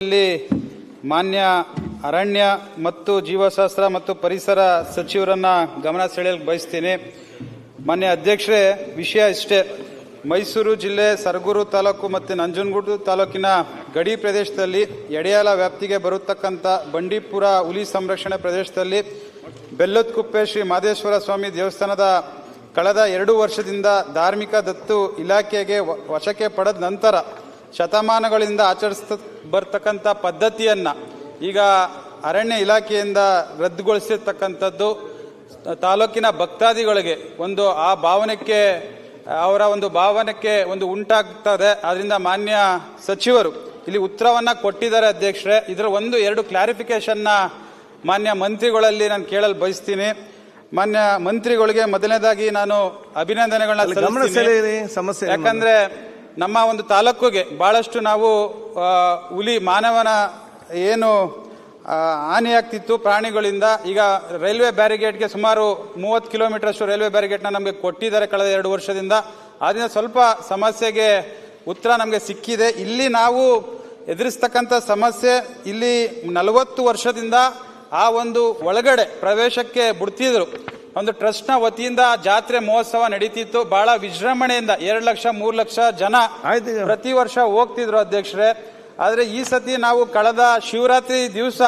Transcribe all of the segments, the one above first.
ಇಲ್ಲಿ ಮಾನ್ಯ ಅರಣ್ಯ ಮತ್ತು ಜೀವಶಾಸ್ತ್ರ ಮತ್ತು ಪರಿಸರ ಸಚಿವರನ್ನ ಗಮನ ಸೆಳೆಯಲು ಬಯಸ್ತೀನಿ. ಮಾನ್ಯ ಅಧ್ಯಕ್ಷರೇ, ವಿಷಯ ಇಷ್ಟೇ. ಮೈಸೂರು ಜಿಲ್ಲೆ ಸರಗೂರು ತಾಲೂಕು ಮತ್ತು ನಂಜನಗೂಡು ತಾಲೂಕಿನ ಗಡಿ ಪ್ರದೇಶದಲ್ಲಿ ಎಡೆಯಾಲ ವ್ಯಾಪ್ತಿಗೆ ಬರುತ್ತಕ್ಕಂಥ ಬಂಡೀಪುರ ಹುಲಿ ಸಂರಕ್ಷಣೆ ಪ್ರದೇಶದಲ್ಲಿ ಬೆಲ್ಲದಕುಪ್ಪೆ ಶ್ರೀ ಮಾದೇಶ್ವರ ಸ್ವಾಮಿ ದೇವಸ್ಥಾನದ ಕಳೆದ ಎರಡು ವರ್ಷದಿಂದ ಧಾರ್ಮಿಕ ದತ್ತು ಇಲಾಖೆಗೆ ವಶಕ್ಕೆ ಪಡೆದ ನಂತರ ಶತಮಾನಗಳಿಂದ ಆಚರಿಸ್ತ ಬರ್ತಕ್ಕಂಥ ಪದ್ಧತಿಯನ್ನು ಈಗ ಅರಣ್ಯ ಇಲಾಖೆಯಿಂದ ರದ್ದುಗೊಳಿಸಿರ್ತಕ್ಕಂಥದ್ದು ತಾಲೂಕಿನ ಭಕ್ತಾದಿಗಳಿಗೆ ಒಂದು ಆ ಭಾವನೆಕ್ಕೆ ಅವರ ಒಂದು ಭಾವನೆಕ್ಕೆ ಒಂದು ಉಂಟಾಗ್ತದೆ. ಅದರಿಂದ ಮಾನ್ಯ ಸಚಿವರು ಇಲ್ಲಿ ಉತ್ತರವನ್ನು ಕೊಟ್ಟಿದ್ದಾರೆ ಅಧ್ಯಕ್ಷರೇ. ಇದರ ಒಂದು ಎರಡು ಕ್ಲಾರಿಫಿಕೇಶನ್ನ ಮಾನ್ಯ ಮಂತ್ರಿಗಳಲ್ಲಿ ನಾನು ಕೇಳಲು ಬಯಸ್ತೀನಿ. ಮಾನ್ಯ ಮಂತ್ರಿಗಳಿಗೆ ಮೊದಲನೇದಾಗಿ ನಾನು ಅಭಿನಂದನೆಗಳನ್ನ ಸಮಸ್ಯೆ? ಯಾಕಂದ್ರೆ ನಮ್ಮ ಒಂದು ತಾಲೂಕಿಗೆ ಭಾಳಷ್ಟು ನಾವು ಹುಲಿ, ಮಾನವನ ಏನು ಹಾನಿಯಾಗ್ತಿತ್ತು ಪ್ರಾಣಿಗಳಿಂದ, ಈಗ ರೈಲ್ವೆ ಬ್ಯಾರಿಗೇಟ್ಗೆ ಸುಮಾರು ಮೂವತ್ತು ಕಿಲೋಮೀಟರ್ ಅಷ್ಟು ರೈಲ್ವೆ ಬ್ಯಾರಿಗೇಟ್ನ ನಮಗೆ ಕೊಟ್ಟಿದ್ದಾರೆ ಕಳೆದ ಎರಡು ವರ್ಷದಿಂದ. ಆದಿನ ಸ್ವಲ್ಪ ಸಮಸ್ಯೆಗೆ ಉತ್ತರ ನಮಗೆ ಸಿಕ್ಕಿದೆ. ಇಲ್ಲಿ ನಾವು ಎದುರಿಸ್ತಕ್ಕಂಥ ಸಮಸ್ಯೆ ಇಲ್ಲಿ ನಲವತ್ತು ವರ್ಷದಿಂದ ಆ ಒಂದು ಒಳಗಡೆ ಪ್ರವೇಶಕ್ಕೆ ಬಿಡ್ತಿದ್ರು. ಒಂದು ಟ್ರಸ್ಟ್ನ ವತಿಯಿಂದ ಜಾತ್ರೆ ಮಹೋತ್ಸವ ನಡೀತಿತ್ತು. ಬಹಳ ವಿಜೃಂಭಣೆಯಿಂದ ಎರಡು ಲಕ್ಷ ಮೂರು ಲಕ್ಷ ಜನ ಪ್ರತಿ ವರ್ಷ ಹೋಗ್ತಿದ್ರು ಅಧ್ಯಕ್ಷರೇ. ಆದ್ರೆ ಈ ಸತಿ ನಾವು ಕಳೆದ ಶಿವರಾತ್ರಿ ದಿವಸ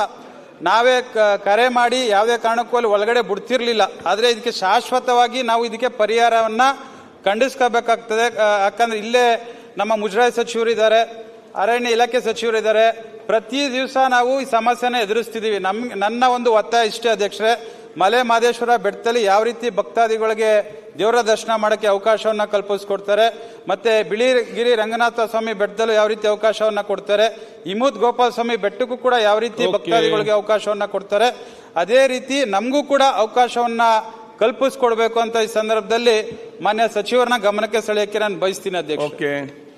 ನಾವೇ ಕರೆ ಮಾಡಿ ಯಾವುದೇ ಕಾರಣಕ್ಕೂ ಅಲ್ಲಿ ಒಳಗಡೆ ಬಿಡ್ತಿರ್ಲಿಲ್ಲ. ಆದ್ರೆ ಇದಕ್ಕೆ ಶಾಶ್ವತವಾಗಿ ನಾವು ಇದಕ್ಕೆ ಪರಿಹಾರವನ್ನ ಖಂಡಿಸ್ಕೋಬೇಕಾಗ್ತದೆ. ಯಾಕಂದ್ರೆ ಇಲ್ಲೇ ನಮ್ಮ ಮುಜರಾಯಿ ಸಚಿವರು ಇದ್ದಾರೆ ಅರಣ್ಯ ಇಲಾಖೆ ಸಚಿವರು ಇದ್ದಾರೆ ಪ್ರತಿ ದಿವಸ ನಾವು ಈ ಸಮಸ್ಯೆನ ಎದುರಿಸ್ತಿದ್ದೀವಿ. ನಮ್ ನನ್ನ ಒಂದು ಒತ್ತಾಯ ಇಷ್ಟೇ ಅಧ್ಯಕ್ಷರೇ. ಮಲೆ ಮಾದೇಶ್ವರ ಬೆಟ್ಟದಲ್ಲಿ ಯಾವ ರೀತಿ ಭಕ್ತಾದಿಗಳಿಗೆ ದೇವರ ದರ್ಶನ ಮಾಡೋಕ್ಕೆ ಅವಕಾಶವನ್ನ ಕಲ್ಪಿಸ್ಕೊಡ್ತಾರೆ ಮತ್ತು ಬಿಳಿಗಿರಿ ರಂಗನಾಥ ಸ್ವಾಮಿ ಬೆಟ್ಟದಲ್ಲೂ ಯಾವ ರೀತಿ ಅವಕಾಶವನ್ನು ಕೊಡ್ತಾರೆ ಇಮೂದ್ ಗೋಪಾಲ ಸ್ವಾಮಿ ಬೆಟ್ಟಕ್ಕೂ ಕೂಡ ಯಾವ ರೀತಿ ಭಕ್ತಾದಿಗಳಿಗೆ ಅವಕಾಶವನ್ನ ಕೊಡ್ತಾರೆ ಅದೇ ರೀತಿ ನಮಗೂ ಕೂಡ ಅವಕಾಶವನ್ನು ಕಲ್ಪಿಸ್ಕೊಡ್ಬೇಕು ಅಂತ ಈ ಸಂದರ್ಭದಲ್ಲಿ ಮಾನ್ಯ ಸಚಿವರನ್ನ ಗಮನಕ್ಕೆ ಸೆಳೆಯೋಕ್ಕೆ ನಾನು ಬಯಸ್ತೀನಿ ಅಧ್ಯಕ್ಷ